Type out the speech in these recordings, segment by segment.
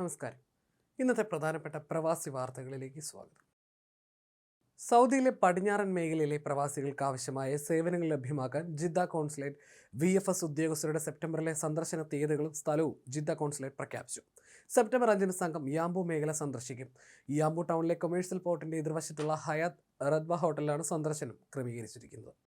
നമസ്കാരം. ഇന്നത്തെ പ്രധാനപ്പെട്ട പ്രവാസി വാർത്തകളിലേക്ക് സ്വാഗതം. സൗദിയിലെ പടിഞ്ഞാറൻ മേഖലയിലെ പ്രവാസികൾക്ക് ആവശ്യമായ സേവനങ്ങൾ ലഭ്യമാക്കാൻ Jeddah consulate V F S ഉദ്യോഗസ്ഥരുടെ സെപ്റ്റംബറിലെ സന്ദർശന തീയതികളും സ്ഥലവും ജിദ്ദ കോൺസുലേറ്റ് പ്രഖ്യാപിച്ചു. സെപ്റ്റംബർ അഞ്ചിന് സംഘം യാംബു മേഖല സന്ദർശിക്കും. യാംബു ടൗണിലെ കൊമേഴ്സ്യൽ പോർട്ടിന്റെ എതിർവശത്തുള്ള ഹയാത്ത് റദ്ബ ഹോട്ടലിലാണ് സന്ദർശനം ക്രമീകരിച്ചിരിക്കുന്നത്.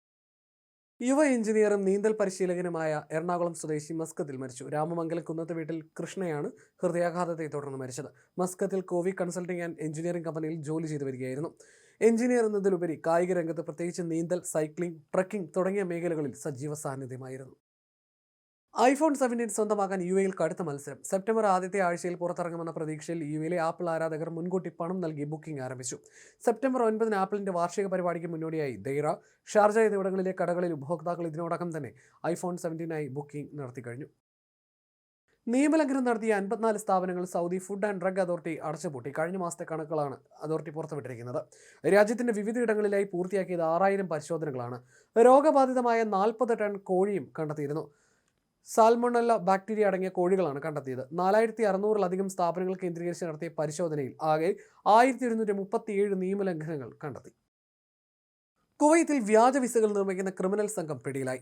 യുവ എഞ്ചിനീയറും നീന്തൽ പരിശീലകനുമായ എറണാകുളം സ്വദേശി മസ്കത്തിൽ മരിച്ചു. രാമമംഗലം കുന്നത്ത് വീട്ടിൽ കൃഷ്ണയാണ് ഹൃദയാഘാതത്തെ തുടർന്ന് മരിച്ചത്. മസ്കത്തിൽ കോവി കൺസൾട്ടിംഗ് ആൻഡ് എഞ്ചിനീയറിംഗ് കമ്പനിയിൽ ജോലി ചെയ്തു വരികയായിരുന്നു. എഞ്ചിനീയർ എന്നതിലുപരി കായിക രംഗത്ത് പ്രത്യേകിച്ച് നീന്തൽ സൈക്ലിംഗ് ട്രക്കിംഗ് തുടങ്ങിയ മേഖലകളിൽ സജീവ സാന്നിധ്യമായിരുന്നു. ഐഫോൺ സെവന്റീൻ സ്വന്തമാക്കാൻ യു എയിൽ കടുത്ത മത്സരം. സെപ്റ്റംബർ ആദ്യത്തെ ആഴ്ചയിൽ പുറത്തിറങ്ങുമെന്ന പ്രതീക്ഷയിൽ യു എയിലെ ആപ്പിൾ ആരാധകർ മുൻകൂട്ടി പണം നൽകി ബുക്കിംഗ് ആരംഭിച്ചു. സെപ്റ്റംബർ ഒൻപതിന് ആപ്പിളിന്റെ വാർഷിക പരിപാടിക്ക് മുന്നോടിയായി ദൈറ ഷാർജ എന്നിവിടങ്ങളിലെ കടകളിൽ ഉപഭോക്താക്കൾ ഇതിനോടകം തന്നെ ഐഫോൺ സെവന്റീനായി ബുക്കിംഗ് നടത്തി കഴിഞ്ഞു. നിയമലംഘനം നടത്തിയ അൻപത്തിനാല് സ്ഥാപനങ്ങൾ Saudi food and drug authority അടച്ചുപൂട്ടി. കഴിഞ്ഞ മാസത്തെ കണക്കുകളാണ് അതോറിറ്റി പുറത്തുവിട്ടിരിക്കുന്നത്. രാജ്യത്തിന്റെ വിവിധയിടങ്ങളിലായി പൂർത്തിയാക്കിയത് ആറായിരം പരിശോധനകളാണ്. രോഗബാധിതമായ നാൽപ്പത് ടൺ കോഴിയും കണ്ടെത്തിയിരുന്നു. സാൽമോണല്ല ബാക്ടീരിയ അടങ്ങിയ കോഴികളാണ് കണ്ടെത്തിയത്. നാലായിരത്തി അറുന്നൂറിലധികം സ്ഥാപനങ്ങൾ കേന്ദ്രീകരിച്ച് നടത്തിയ പരിശോധനയിൽ ആകെ ആയിരത്തി ഒരുന്നൂറ്റി മുപ്പത്തിയേഴ് നിയമലംഘനങ്ങൾ കണ്ടെത്തി. കുവൈത്തിൽ വ്യാജ വിസകൾ നിർമ്മിക്കുന്ന ക്രിമിനൽ സംഘം പിടിയിലായി.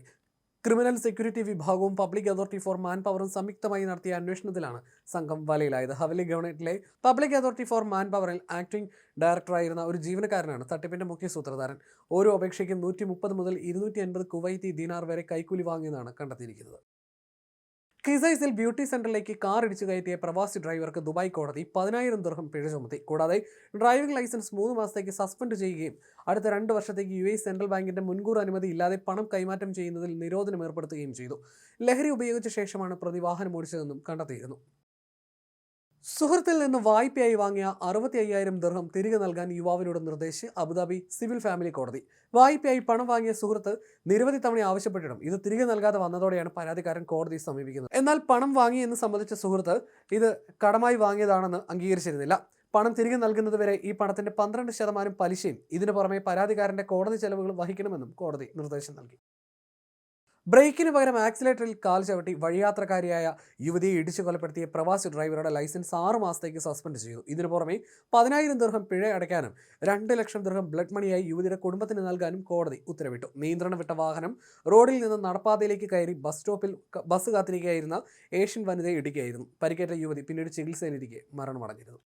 ക്രിമിനൽ സെക്യൂരിറ്റി വിഭാഗവും പബ്ലിക് അതോറിറ്റി ഫോർ മാൻ പവറും സംയുക്തമായി നടത്തിയ അന്വേഷണത്തിലാണ് സംഘം വലയിലായത്. ഹവലി ഗവൺമെന്റിലെ പബ്ലിക് അതോറിറ്റി ഫോർ മാൻ പവറിൽ ആക്ടിംഗ് ഡയറക്ടറായിരുന്ന ഒരു ജീവനക്കാരനാണ് തട്ടിപ്പിന്റെ മുഖ്യ സൂത്രധാരൻ. ഓരോ അപേക്ഷയ്ക്കും നൂറ്റി മുപ്പത് മുതൽ ഇരുന്നൂറ്റി അൻപത് കുവൈത്തി ദിനാർ വരെ കൈക്കൂലി വാങ്ങിയെന്നാണ് കണ്ടെത്തിയിരിക്കുന്നത്. കിസൈസിൽ ബ്യൂട്ടി സെന്ററിലേക്ക് കാർ ഇടിച്ചു കയറ്റിയ പ്രവാസി ഡ്രൈവർക്ക് ദുബായ് കോടതി പതിനായിരം ദീർഘം പിഴ ചുമത്തി. കൂടാതെ ഡ്രൈവിംഗ് ലൈസൻസ് മൂന്ന് മാസത്തേക്ക് സസ്പെൻഡ് ചെയ്യുകയും അടുത്ത രണ്ട് വർഷത്തേക്ക് യു സെൻട്രൽ ബാങ്കിന്റെ മുൻകൂർ അനുമതി ഇല്ലാതെ പണം കൈമാറ്റം ചെയ്യുന്നതിൽ നിരോധനം ഏർപ്പെടുത്തുകയും ചെയ്തു. ലഹരി ഉപയോഗിച്ച ശേഷമാണ് പ്രതി വാഹനം ഓടിച്ചതെന്നും കണ്ടെത്തിയിരുന്നു. സുഹൃത്തിൽ നിന്ന് വായ്പയായി വാങ്ങിയ അറുപത്തി അയ്യായിരം ദർഹം തിരികെ നൽകാൻ യുവാവിനോട് നിർദ്ദേശിച്ച് അബുദാബി സിവിൽ ഫാമിലി കോടതി. വായ്പയായി പണം വാങ്ങിയ സുഹൃത്ത് നിരവധി തവണ ആവശ്യപ്പെട്ടിട്ടും ഇത് തിരികെ നൽകാതെ വന്നതോടെയാണ് പരാതിക്കാരൻ കോടതിയെ സമീപിക്കുന്നത്. എന്നാൽ പണം വാങ്ങിയെന്ന് സംബന്ധിച്ച സുഹൃത്ത് ഇത് കടമായി വാങ്ങിയതാണെന്ന് അംഗീകരിച്ചിരുന്നില്ല. പണം തിരികെ നൽകുന്നത് വരെ ഈ പണത്തിന്റെ പന്ത്രണ്ട് ശതമാനം പലിശയും ഇതിനു പുറമെ പരാതിക്കാരന്റെ കോടതി ചെലവുകൾ വഹിക്കണമെന്നും കോടതി നിർദ്ദേശം നൽകി. ബ്രേക്കിന് പകരം ആക്സിലേറ്ററിൽ കാൽ ചവിട്ടി വഴിയാത്രക്കാരിയായ യുവതിയെ ഇടിച്ചു കൊലപ്പെടുത്തിയ പ്രവാസി ഡ്രൈവറുടെ ലൈസൻസ് ആറ് മാസത്തേക്ക് സസ്പെൻഡ് ചെയ്തു. ഇതിനു പുറമെ പതിനായിരം ദീർഘം പിഴ അടയ്ക്കാനും രണ്ട് ലക്ഷം ദീർഘം ബ്ലഡ് മണിയായി യുവതിയുടെ കുടുംബത്തിന് നൽകാനും കോടതി ഉത്തരവിട്ടു. നിയന്ത്രണം വിട്ട വാഹനം റോഡിൽ നിന്ന് നടപ്പാതയിലേക്ക് കയറി ബസ് സ്റ്റോപ്പിൽ ബസ് കാത്തിരിക്കുകയായിരുന്ന ഏഷ്യൻ വനിതയെ ഇടിക്കുകയായിരുന്നു. പരിക്കേറ്റ യുവതി പിന്നീട് ചികിത്സയിലിരിക്കെ മരണമടഞ്ഞിരുന്നു.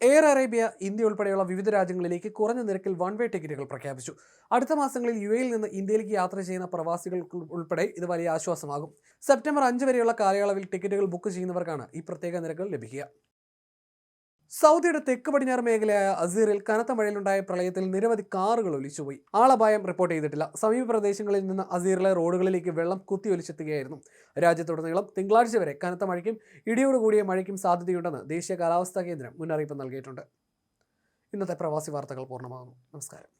എയർ അറേബ്യ ഇന്ത്യ ഉൾപ്പെടെയുള്ള വിവിധ രാജ്യങ്ങളിലേക്ക് കുറഞ്ഞ നിരക്കിൽ വൺ വേ ടിക്കറ്റുകൾ പ്രഖ്യാപിച്ചു. അടുത്ത മാസങ്ങളിൽ യു എയിൽ നിന്ന് ഇന്ത്യയിലേക്ക് യാത്ര ചെയ്യുന്ന പ്രവാസികൾ ഉൾപ്പെടെ ഇത് വലിയ ആശ്വാസമാകും. സെപ്റ്റംബർ അഞ്ച് വരെയുള്ള കാലയളവിൽ ടിക്കറ്റുകൾ ബുക്ക് ചെയ്യുന്നവർക്കാണ് ഈ പ്രത്യേക നിരക്കുകൾ ലഭിക്കുക. സൗദിയുടെ തെക്ക് പടിഞ്ഞാറ് മേഖലയായ അസീറിൽ കനത്ത മഴയിലുണ്ടായ പ്രളയത്തിൽ നിരവധി കാറുകൾ ഒലിച്ചുപോയി. ആളപായം റിപ്പോർട്ട് ചെയ്തിട്ടില്ല. സമീപ പ്രദേശങ്ങളിൽ നിന്ന് അസീറിലെ റോഡുകളിലേക്ക് വെള്ളം കുത്തി ഒലിച്ചെത്തുകയായിരുന്നു. രാജ്യത്തുടനീളം തിങ്കളാഴ്ച വരെ കനത്ത മഴയ്ക്കും ഇടിയോട് കൂടിയ മഴയ്ക്കും സാധ്യതയുണ്ടെന്ന് ദേശീയ കാലാവസ്ഥാ കേന്ദ്രം മുന്നറിയിപ്പ് നൽകിയിട്ടുണ്ട്. ഇന്നത്തെ പ്രവാസി വാർത്തകൾ പൂർണമാകുന്നു. നമസ്കാരം.